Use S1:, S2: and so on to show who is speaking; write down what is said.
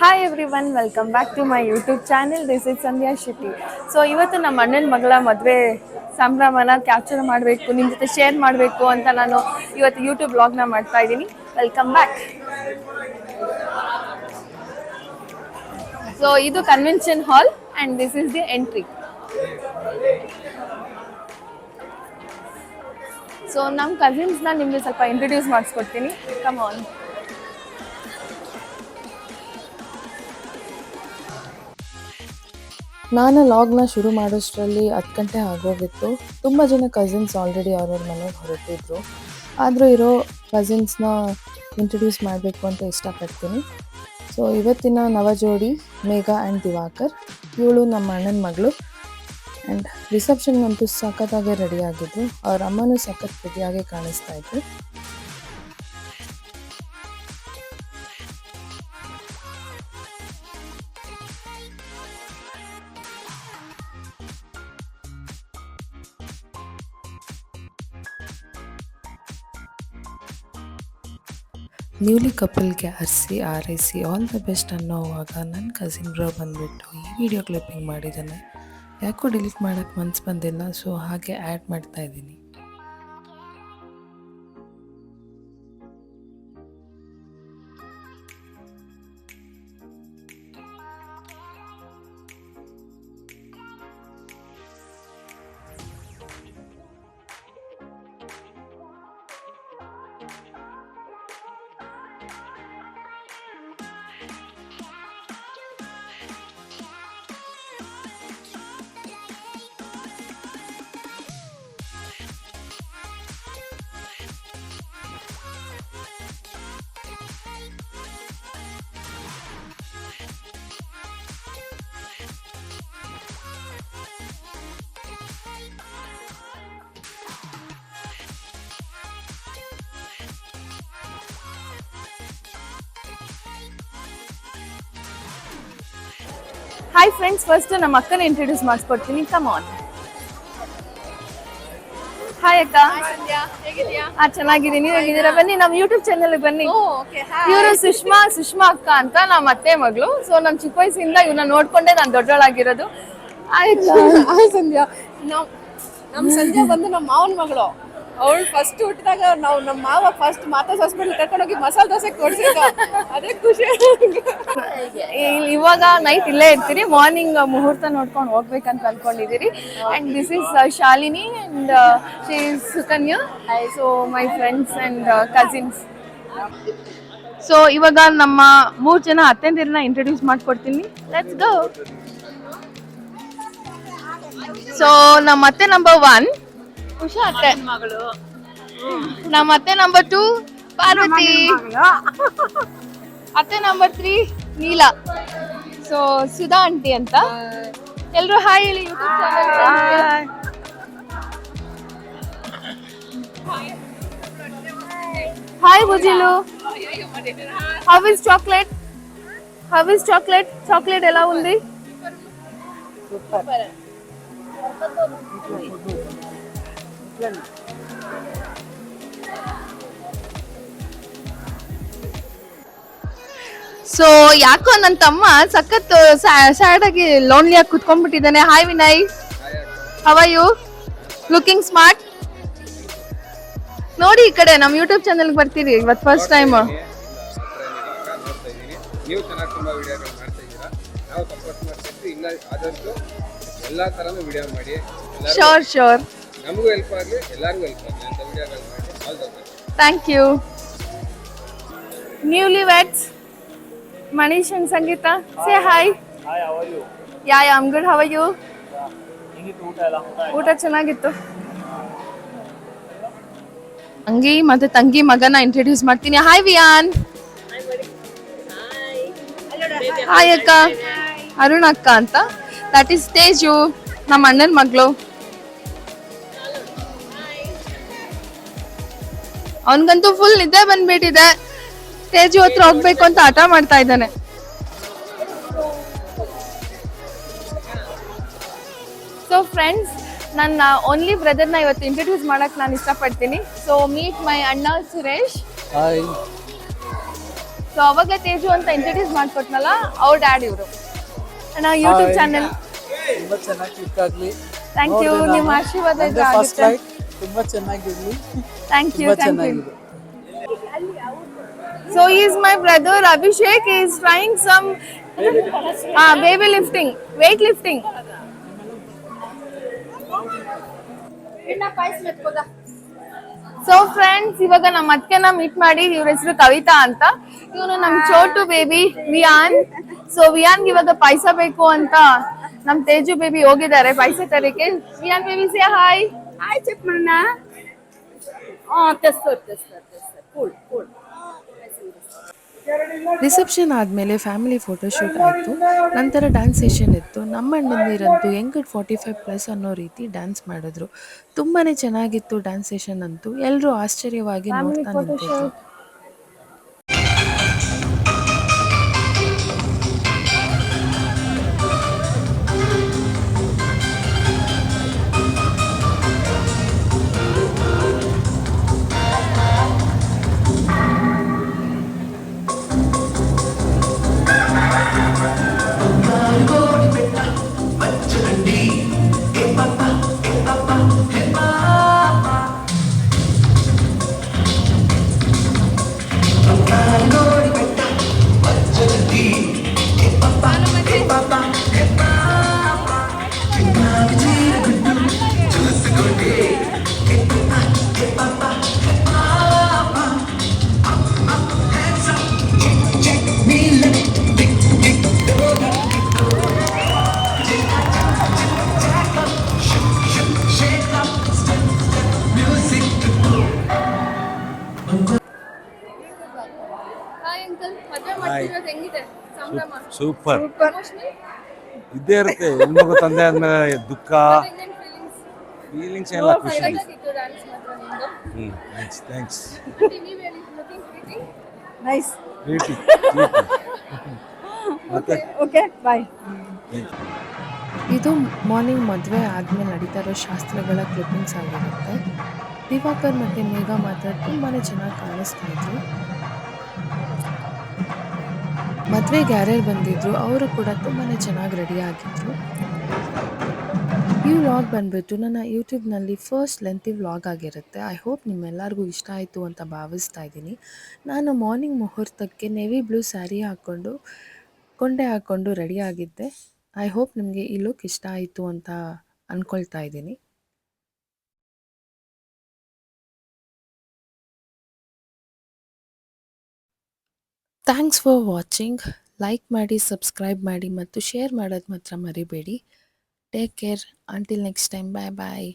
S1: Hi everyone welcome back to my YouTube channel this is Sandhya Shetty so ಇವತ್ತು ನಮ್ಮ ಅಣ್ಣನ ಮಗಳ ಮದುವೆ ಸಂಭ್ರಮನ ಕ್ಯಾಪ್ಚರ್ ಮಾಡಬೇಕು ನಿಮ್ಮ ಜೊತೆ ಶೇರ್ ಮಾಡಬೇಕು ಅಂತ ನಾನು ಇವತ್ತು ಯೂಟ್ಯೂಬ್ ಬ್ಲಾಗ್ನ ಮಾಡ್ತಾ ಇದ್ದೀನಿ. ವೆಲ್ಕಮ್ ಬ್ಯಾಕ್ ಸೊ ಇದು convention hall and this is the entry so ನಮ್ಮ ಕಸಿನ್ಸ್ನ ನಿಮಗೆ ಸ್ವಲ್ಪ ಇಂಟ್ರೊಡ್ಯೂಸ್ ಮಾಡಿಸ್ಕೊಡ್ತೀನಿ. ಕಮ್ ಆನ್
S2: ನಾನು ಲಾಗ್ನ ಶುರು ಮಾಡೋಷ್ಟರಲ್ಲಿ ಹತ್ತು ಗಂಟೆ ಆಗೋಗಿತ್ತು. ತುಂಬ ಜನ ಕಸಿನ್ಸ್ ಆಲ್ರೆಡಿ ಅವ್ರವ್ರ ಮನೆಗೆ ಹೊರಟಿದ್ರು. ಆದರೂ ಇರೋ ಕಸಿನ್ಸ್ನ ಇಂಟ್ರಡ್ಯೂಸ್ ಮಾಡಬೇಕು ಅಂತ ಇಷ್ಟಪಡ್ತೀನಿ. ಸೊ ಇವತ್ತಿನ ನವಜೋಡಿ ಮೇಘಾ ಆ್ಯಂಡ್ ದಿವಾಕರ್. ಇವಳು ನಮ್ಮ ಅಣ್ಣನ ಮಗಳು. ಆ್ಯಂಡ್ ರಿಸೆಪ್ಷನ್ಗಂತೂ ಸಖತ್ತಾಗೆ ರೆಡಿಯಾಗಿದ್ದು ಅವ್ರ ಅಮ್ಮನೂ ಸಖತ್ ಪ್ರತಿಯಾಗಿ ಕಾಣಿಸ್ತಾ ಇದ್ರು. ನ್ಯೂಲಿ ಕಪಲ್ಗೆ ಅರ್ಸಿ, ಆರೈಸಿ ಆಲ್ ದ ಬೆಸ್ಟ್ ಅನ್ನೋವಾಗ ನನ್ನ ಕಸಿನ್ ಬ್ರೋ ಬಂದುಬಿಟ್ಟು ಈ ವಿಡಿಯೋ ಕ್ಲಿಪ್ಪಿಂಗ್ ಮಾಡಿದ್ದಾನೆ. ಯಾಕೋ ಡಿಲೀಟ್ ಮಾಡೋಕ್ಕೆ ಮನ್ಸು ಬಂದಿಲ್ಲ ಸೊ ಹಾಗೆ ಆ್ಯಡ್ ಮಾಡ್ತಾ ಇದ್ದೀನಿ.
S1: ಹಾಯ್ ಫ್ರೆಂಡ್ಸ್ ಫಸ್ಟ್ ನಮ್ಮ ಅಕ್ಕನ ಇಂಟ್ರೊಡ್ಯೂಸ್ ಮಾಡಿಸ್ಕೊಡ್ತೀನಿ. ಕಮ್ ಆನ್ ಹಾಯ್ ಅಕ್ಕ. ಹಾ ಚೆನ್ನಾಗಿದ್ದೀನಿ. ಹೇಗಿದ್ದೀರಾ? ಬನ್ನಿ ನಮ್ಮ ಯೂಟ್ಯೂಬ್ ಚಾನಲ್ ಬನ್ನಿ. ಇವರು ಸುಷ್ಮಾ ಸುಷ್ಮಾ ಅಕ್ಕ ಅಂತ ನಮ್ಮ ಅತ್ತೆ ಮಗಳು. ಸೊ ನಮ್ಮ ಚಿಕ್ಕ ವಯಸ್ಸಿಂದ ಇವನ್ನ ನೋಡ್ಕೊಂಡೆ ನಾನು ದೊಡ್ಡವಳಾಗಿರೋದು ಆಯ್ತು
S3: ಹಾಯ್ ಸಂಧ್ಯಾ. ನಮ್ ನಮ್ ಸಂಧ್ಯಾ ಬಂದು ನಮ್ಮ ಮಾವನ ಮಗಳು. ಅವಳು ಫಸ್ಟ್ ಹುಟ್ಟಿದಾಗ ನಾವು ನಮ್ಮ ಮಾವ ಫಸ್ಟ್ ಮಾತಾ ಹಾಸ್ಪಿಟಲ್ ಕರ್ಕೊಂಡೋಗಿ ಮಸಾಲೆ ದೋಸೆ ಕೊಡ್ಸಿದ್ದ. ಅದೇ ಖುಷಿ
S1: ಇವಾಗ ನೈಟ್ ಇಲ್ಲೇ ಇರ್ತೀರಿ ಮಾರ್ನಿಂಗ್ ಮುಹೂರ್ತ ನೋಡ್ಕೊಂಡು ಹೋಗ್ಬೇಕಂತ ಅನ್ಕೊಂಡಿದ್ದೀರಿ. And this is Shalini and she is Sukanya. So my friends and cousins so ಇವಾಗ ನಮ್ಮ ಮೂರು ಜನ ಅತ್ತೆಂದಿರನ್ನ ಇಂಟ್ರೊಡ್ಯೂಸ್ ಮಾಡ್ಕೊಡ್ತೀನಿ. ಲೆಟ್ಸ್ ಗೋ ಸೊ ನಮ್ಮ ಅತ್ತೆ ನಂಬರ್ ಒನ್ ಉಷಾ ಅತ್ತೆ ಮಗಳು ನಮ್ಮ ಅತ್ತೆ ನಂಬರ್ ಟೂ ಪಾರ್ವತಿ ಅತ್ತೆ number three Neela so Sudha aunty ಅಂತ ಎಲ್ರು ಹಾಯ್ ಹೇಳಿ YouTube channel hi ಬುಜಿಲು how is chocolate how is chocolate chocolate ఎలా ఉంది ಸೊ ಯಾಕೋ ನನ್ನ ತಮ್ಮ ಸಖತ್ ಸ್ಯಾಡ್ ಆಗಿ ಲೋನ್ಲಿ ಆಗಿ ಕುತ್ಕೊಂಡ್ಬಿಟ್ಟಿದ್ದಾನೆ. Hi Vinay how are you looking smart ನೋಡಿ ಈ ಕಡೆ ನಮ್ಮ ಯೂಟ್ಯೂಬ್ ಚಾನಲ್ಗೆ ಬರ್ತೀರಿ ಇವತ್ತು ಫಸ್ಟ್ ಟೈಮ್
S4: ನೋಡ್ತಾ ಇದ್ದೀನಿ. ನೀವು ಚೆನ್ನಾಗಿ ತುಂಬ ವಿಡಿಯೋಗಳು ಮಾಡ್ತಾ ಇದ್ದೀರಾ. ನಾವು ಸಪೋರ್ಟ್ ಮಾಡ್ತಿದ್ವಿ. ಇಲ್ಲ ಆದಷ್ಟು ಎಲ್ಲ ಥರನೂ ವಿಡಿಯೋ ಮಾಡಿ. ಎಲ್ಲರೂ
S1: ಶೋರ್ ಶೋರ್
S4: ನಮಗೂ ಹೆಲ್ಪ್ ಆಗಲಿ ಎಲ್ಲರಿಗೂ ಹೆಲ್ಪ್ ಆಗಲಿ ಅಂತ ವಿಡಿಯೋಗಳು ಮಾಡಿ all the
S1: best thank you newlyweds Manish and Sangeeta say hi
S5: hi how are you?
S1: Yeah yeah am good
S5: you ಊಟ ಎಲ್ಲ? ಊಟ
S1: ಊಟ ಚೆನ್ನಾಗಿತ್ತು. ತಂಗಿ ಮತ್ತೆ ತಂಗಿ ಮಗನ ಇಂಟ್ರೊಡ್ಯೂಸ್ ಮಾಡ್ತೀನಿ. ಹಾಯ್ ವಿಯಾನ್ ಹಾಯ್ ಅಕ್ಕ. ಅರುಣ್ ಅಕ್ಕ ಅಂತ. ದಟ್ ಇಸ್ ತೇಜು ನಮ್ಮ ಅಣ್ಣನ ಮಗಳು. ಅವನ್ಗಂತೂ ಫುಲ್ ನಿದ್ದೆ ಬಂದ್ಬಿಟ್ಟಿದೆ. ತೇಜು ಹತ್ರ ಹೋಗ್ಬೇಕು ಅಂತ ಹಠ ಮಾಡ್ತಾ ಇದ್ದಾನೆ. ಸೊ ಫ್ರೆಂಡ್ಸ್ ನನ್ನ ಓನ್ಲಿ ಬ್ರದರ್ನ ಇವತ್ತು ಇಂಟ್ರೊಡ್ಯೂಸ್ ಮಾಡಕ್ ನಾನು ಇಷ್ಟಪಡ್ತೀನಿ. ಸೊ ಮೀಟ್ ಮೈ ಅಣ್ಣ ಸುರೇಶ್.
S5: ಹಾಯ್
S1: ಸೊ ಅವಾಗ ಅವಾಗಲೇ ತೇಜು ಅಂತ ಇಂಟ್ರೊಡ್ಯೂಸ್ ಮಾಡ್ಕೊಟ್ನಲ್ಲ ಅವ್ರ ಡ್ಯಾಡ್ ಇವರು. ಅಣ್ಣ ಯೂಟ್ಯೂಬ್ ಚಾನೆಲ್
S6: ತುಂಬಾ ಚೆನ್ನಾಗಿ ಕ್ಲಿಕ್ ಆಗ್ಲಿ.
S1: ಥ್ಯಾಂಕ್ ಯು
S6: ನಿಮ್
S1: ನಿಮ್ಮ. ಆಶೀರ್ವಾದ
S6: ತುಂಬಾ ಚೆನ್ನಾಗಿರ್ಲಿ.
S1: ಥ್ಯಾಂಕ್ ಯು
S6: ತುಂಬಾ
S1: thank you
S6: brother
S1: So he is my brother. Abhishek. He is trying some ah baby lifting, weight lifting. So friends ಇವಾಗ ನಮ್ಮ ಅತ್ತೆನ ಮೀಟ್ ಮಾಡಿ ಇವ್ರ ಹೆಸರು ಕವಿತಾ ಅಂತ. ಇವನು ನಮ್ ಚೋಟು ಬೇಬಿ ವಿಯಾನ್. ಸೊ ವಿಯಾನ್ ಇವಾಗ ಪಾಯಸ ಬೇಕು ಅಂತ ನಮ್ ತೇಜು ಬೇಬಿ ಹೋಗಿದ್ದಾರೆ ಪಾಯಸ ತರಕ್ಕೆ Viaan baby say hi
S3: hi ಚಿಕ್ಕಮಣ್ಣ ಹಾಂ ತೆಸ್ತಾರೆ ತೆಸ್ತಾರೆ ತೆಸ್ತಾರೆ ಕೂಲ್ ಕೂಲ್
S2: ರಿಸೆಪ್ಷನ್ ಆದಮೇಲೆ ಫ್ಯಾಮಿಲಿ ಫೋಟೋಶೂಟ್ ಆಯಿತು. ನಂತರ ಡ್ಯಾನ್ಸ್ ಸೆಷನ್ ಇತ್ತು. ನಮ್ಮ ಅಣ್ಣಂದಿರಂತೂ ಯಂಗ್ ಫಾರ್ಟಿ ಫೈವ್ ಪ್ಲಸ್ ಅನ್ನೋ ರೀತಿ ಡ್ಯಾನ್ಸ್ ಮಾಡಿದ್ರು. ತುಂಬಾ ಚೆನ್ನಾಗಿತ್ತು ಡ್ಯಾನ್ಸ್ ಸೆಷನ್ ಅಂತೂ. ಎಲ್ಲರೂ ಆಶ್ಚರ್ಯವಾಗಿ ನೋಡ್ತಾ ನಿಂತಿದ್ರು.
S7: ಸೂಪರ್ ಇದ್ದೇ ಇರುತ್ತೆ ಹೆಣ್ಮಗು ತಂದೆ ಆದ್ಮೇಲೆ ದುಃಖ. ಫೀಲಿಂಗ್ಸ್ ಎಲ್ಲ ಖುಷಿ. ಹ್ಮ್ ಥ್ಯಾಂಕ್ಸ್ ಥ್ಯಾಂಕ್ಸ್
S3: ನೈಸ್
S7: ಮತ್ತೆ
S3: ಓಕೆ ಬಾಯ್
S2: ಇದು ಮಾರ್ನಿಂಗ್ ಮದುವೆ ಆದಮೇಲೆ ನಡೀತಾ ಇರೋ ಶಾಸ್ತ್ರಗಳ ಕ್ಲಿಪ್ಪಿಂಗ್ಸ್ ಆಗಿರುತ್ತೆ. ದಿವಾಕರ್ ಮತ್ತು ಮೇಘ ಮಾತ್ರ ತುಂಬಾ ಚೆನ್ನಾಗಿ ಕಾಣಿಸ್ತಾ ಇದ್ರು. ಮದುವೆಗೆ ಯಾರ್ಯಾರು ಬಂದಿದ್ರು, ಅವರು ಕೂಡ ತುಂಬಾ ಚೆನ್ನಾಗಿ ರೆಡಿ ಆಗಿದ್ರು. ಈ ವ್ಲಾಗ್ ಬಂದ್ಬಿಟ್ಟು ನನ್ನ ಯೂಟ್ಯೂಬ್ನಲ್ಲಿ ಫಸ್ಟ್ ಲೆಂತಿ ವ್ಲಾಗ್ ಆಗಿರುತ್ತೆ. ಐ ಹೋಪ್ ನಿಮ್ಮೆಲ್ಲರಿಗೂ ಇಷ್ಟ ಆಯಿತು ಅಂತ ಭಾವಿಸ್ತಾ ಇದ್ದೀನಿ. ನಾನು ಮಾರ್ನಿಂಗ್ ಮುಹೂರ್ತಕ್ಕೆ ನೆವಿ ಬ್ಲೂ ಸ್ಯಾರಿ ಹಾಕ್ಕೊಂಡು, ಕೊಂಡೆ ಹಾಕ್ಕೊಂಡು ರೆಡಿ ಆಗಿದ್ದೆ. ಐ ಹೋಪ್ ನಿಮಗೆ ಈ ಲುಕ್ ಇಷ್ಟ ಆಯಿತು ಅಂತ ಅಂದ್ಕೊಳ್ತಾ ಇದ್ದೀನಿ. ಥ್ಯಾಂಕ್ಸ್ ಫಾರ್ ವಾಚಿಂಗ್ ಲೈಕ್ ಮಾಡಿ ಸಬ್ಸ್ಕ್ರೈಬ್ ಮಾಡಿ ಮತ್ತು ಶೇರ್ ಮಾಡೋದು ಮಾತ್ರ ಮರಿಬೇಡಿ. Take care until next time bye bye